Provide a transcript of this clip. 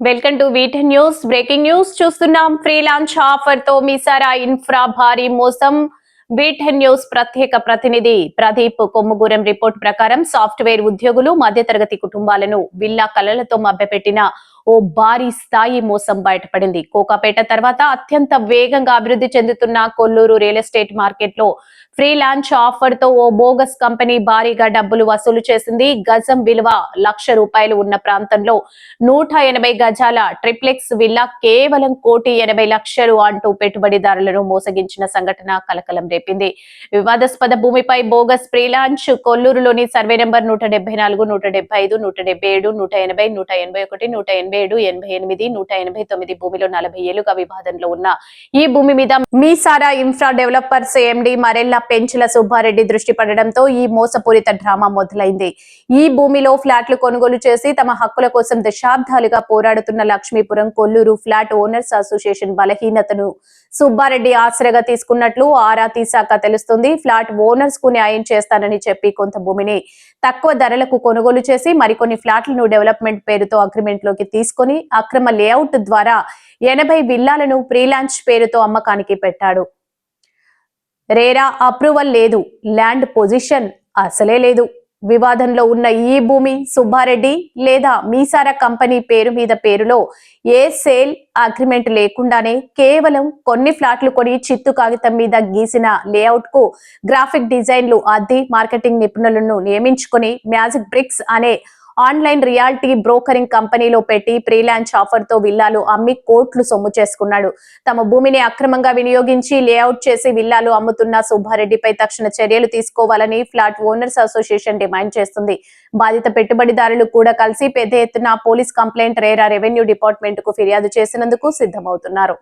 Welcome to వీటెన్ news. Breaking news చూస్తున్నాం. Prelaunch ఆఫర్తో మీసారా ఇన్ఫ్రా భారీ మోసం. వీటెన్ న్యూస్ ప్రత్యేక ప్రతినిధి ప్రదీప్ కొమ్ముగూరం రిపోర్ట్ ప్రకారం సాఫ్ట్వేర్ ఉద్యోగులు మధ్యతరగతి కుటుంబాలను విల్లా కలలతో మభ్యపెట్టిన ఓ భారీ స్థాయి మోసం బయటపడింది. కోకాపేట తర్వాత అత్యంత వేగంగా అభివృద్ధి చెందుతున్న కొల్లూరు రియల్ ఎస్టేట్ మార్కెట్లో ఫ్రీ లాంచ్ ఆఫర్తో ఓ బోగస్ కంపెనీ భారీగా డబ్బులు వసూలు చేసింది. గజం విలువ లక్ష రూపాయలు ఉన్న ప్రాంతంలో నూట ఎనభై గజాల ట్రిప్లెక్స్ విల్లా కేవలం కోటి ఎనభై లక్షలు అంటూ పెట్టుబడిదారులను మోసగించిన సంఘటన కలకలం రేపింది. వివాదాస్పద భూమిపై బోగస్ ఫ్రీ లాంచ్ కొల్లూరులోని సర్వే నెంబర్ నూట డెబ్బై నాలుగు నూట డెబ్బై ఐదు నూట డెబ్బై ఏడు నూట ఎనభై నూట ఎనభై ఒకటి నూట ఎనభై ఏడు ఎనభై ఎనిమిది నూట ఎనభై తొమ్మిది భూమిలో నలభై ఏళ్ళుగా వివాదంలో ఉన్న ఈ భూమి మీద Meesara infra developers MD Marella Penchula Subbareddy దృష్టి పడడంతో ఈ మోసపూరిత డ్రామా మొదలైంది. ఈ భూమిలో ఫ్లాట్లు కొనుగోలు చేసి తమ హక్కుల కోసం దశాబ్దాలుగా పోరాడుతున్న Lakshmipuram Kolluru flat owners association బలహీనతను సుబ్బారెడ్డి ఆసరగా తీసుకున్నట్లు ఆరా తీశాక తెలుస్తుంది. ఫ్లాట్ ఓనర్స్కు న్యాయం చేస్తానని చెప్పి కొంత భూమిని తక్కువ ధరలకు కొనుగోలు చేసి మరికొన్ని ఫ్లాట్లను డెవలప్మెంట్ పేరుతో అగ్రిమెంట్లోకి తీసుకుని అక్రమ లేఅవుట్ ద్వారా ఎనభై విల్లాలను ప్రీలాంచ్ పేరుతో అమ్మకానికి పెట్టాడు. రేరా అప్రూవల్ లేదు. ల్యాండ్ పొజిషన్ అసలే లేదు. వివాదంలో ఉన్న ఈ భూమి సుబ్బారెడ్డి లేదా మీసార కంపెనీ పేరు మీద పేరులో ఏ సేల్ అగ్రిమెంట్ లేకుండానే కేవలం కొన్ని ఫ్లాట్లు కొని చిత్తు కాగితం మీద గీసిన లేఅవుట్కు గ్రాఫిక్ డిజైన్లు అద్ది మార్కెటింగ్ నిపుణులను నియమించుకొని మ్యాజిక్ బ్రిక్స్ అనే ఆన్లైన్ రియాలిటీ బ్రోకరింగ్ కంపెనీలో పెట్టి ప్రీలాంచ్ ఆఫర్తో విల్లాలు అమ్మి కోట్లు సొమ్ము చేసుకున్నాడు. తమ భూమిని అక్రమంగా వినియోగించి లేఅవుట్ చేసి విల్లాలు అమ్ముతున్న సుబ్బారెడ్డిపై తక్షణ చర్యలు తీసుకోవాలని ఫ్లాట్ ఓనర్స్ అసోసియేషన్ డిమాండ్ చేస్తుంది. బాధిత పెట్టుబడిదారులు కూడా కలిసి పెద్ద ఎత్తున పోలీస్ కంప్లైంట్ రేరా రెవెన్యూ డిపార్ట్మెంట్కు ఫిర్యాదు చేసినందుకు సిద్ధమవుతున్నారు.